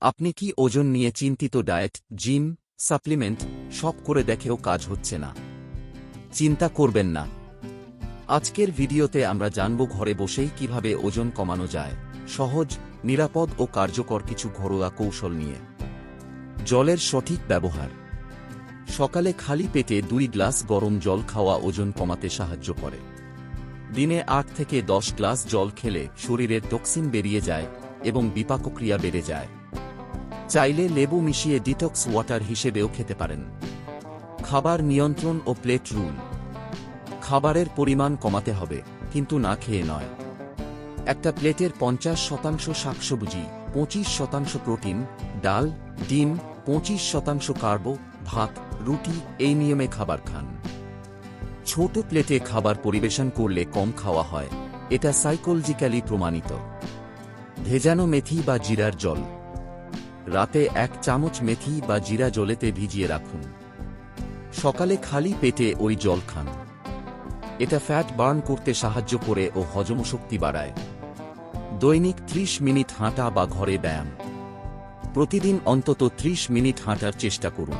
আপনি কি ওজন নিয়ে চিন্তিত ডায়েট, জিম, সাপ্লিমেন্ট, সব করে দেখেও কাজ হচ্ছে না। চিন্তা করবেন না। আজকের ভিডিওতে আমরা জানব ঘরে বসেই কীভাবে ওজন কমানো যায়, সহজ, নিরাপদ ও কার্যকর কিছু ঘরোয়া কৌশল নিয়ে। জলের সঠিক ব্যবহার। সকালে খালি পেটে দুই গ্লাস গরম জল খাওয়া ওজন কমাতে সাহায্য করে। দিনে আট থেকে দশ গ্লাস জল খেলে শরীরের টক্সিন বেরিয়ে যায় এবং বিপাকক্রিয়া বেড়ে যায়। চাইলে লেবু মিশিয়ে ডিটক্স ওয়াটার হিসেবেও খেতে পারেন। খাবার নিয়ন্ত্রণ ও প্লেট রুল খাবারের পরিমাণ কমাতে হবে, কিন্তু না খেয়ে নয়। একটা প্লেটের পঞ্চাশ শতাংশ শাকসবজি, পঁচিশ শতাংশ প্রোটিন, ডাল, ডিম, পঁচিশ শতাংশ কার্বো, ভাত, রুটি, এই নিয়মে খাবার খান। ছোট প্লেটে খাবার পরিবেশন করলে কম খাওয়া হয়। এটা সাইকোলজিক্যালি প্রমাণিত। ভেজানো মেথি বা জিরার জল। রাতে এক চামচ মেথি বা জিরা জলেতে ভিজিয়ে রাখুন। সকালে খালি পেটে ওই জল খান। এটা ফ্যাট বার্ন করতে সাহায্য করে ও হজম শক্তি বাড়ায়। দৈনিক ত্রিশ মিনিট হাঁটা বা ঘরে ব্যায়াম। প্রতিদিন অন্তত ত্রিশ মিনিট হাঁটার চেষ্টা করুন।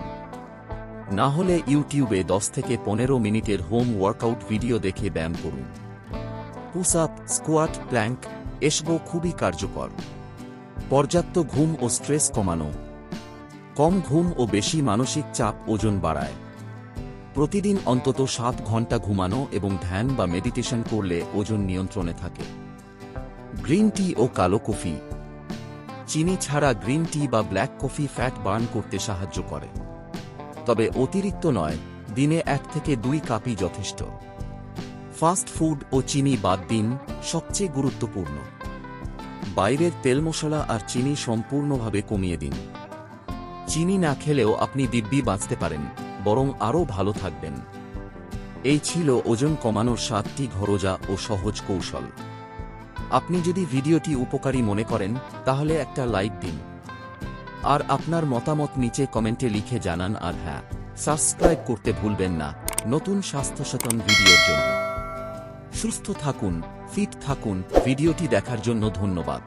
না হলে ইউটিউবে দশ থেকে পনেরো মিনিটের হোম ওয়ার্কআউট ভিডিও দেখে ব্যায়াম করুন। পুশ আপ, স্কোয়াট, প্ল্যাঙ্ক এসবও খুবই কার্যকর। পর্যাপ্ত ঘুম ও স্ট্রেস কমানো। কম ঘুম ও বেশি মানসিক চাপ ওজন বাড়ায়। প্রতিদিন অন্তত সাত ঘণ্টা ঘুমানো এবং ধ্যান বা মেডিটেশন করলে ওজন নিয়ন্ত্রণে থাকে। গ্রিন টি ও কালো কফি। চিনি ছাড়া গ্রিন টি বা ব্ল্যাক কফি ফ্যাট বার্ন করতে সাহায্য করে। তবে অতিরিক্ত নয়, দিনে এক থেকে দুই কাপই যথেষ্ট। ফাস্ট ফুড ও চিনি বাদ দিন সবচেয়ে গুরুত্বপূর্ণ। বাইরের তেল মশলা আর চিনি সম্পূর্ণভাবে কমিয়ে দিন। চিনি না খেলেও আপনি দিব্যি বাঁচতে পারেন, বরং আরও ভালো থাকবেন। এই ছিল ওজন কমানোর সাতটি ঘরোজা ও সহজ কৌশল। আপনি যদি ভিডিওটি উপকারী মনে করেন, তাহলে একটা লাইক দিন। আর আপনার মতামত নিচে কমেন্টে লিখে জানান আর হ্যাঁ সাবস্ক্রাইব করতে ভুলবেন না। নতুন স্বাস্থ্য সচেতন ভিডিওর জন্য। সুস্থ থাকুন। ফিট থাকুন। ভিডিওটি দেখার জন্য ধন্যবাদ।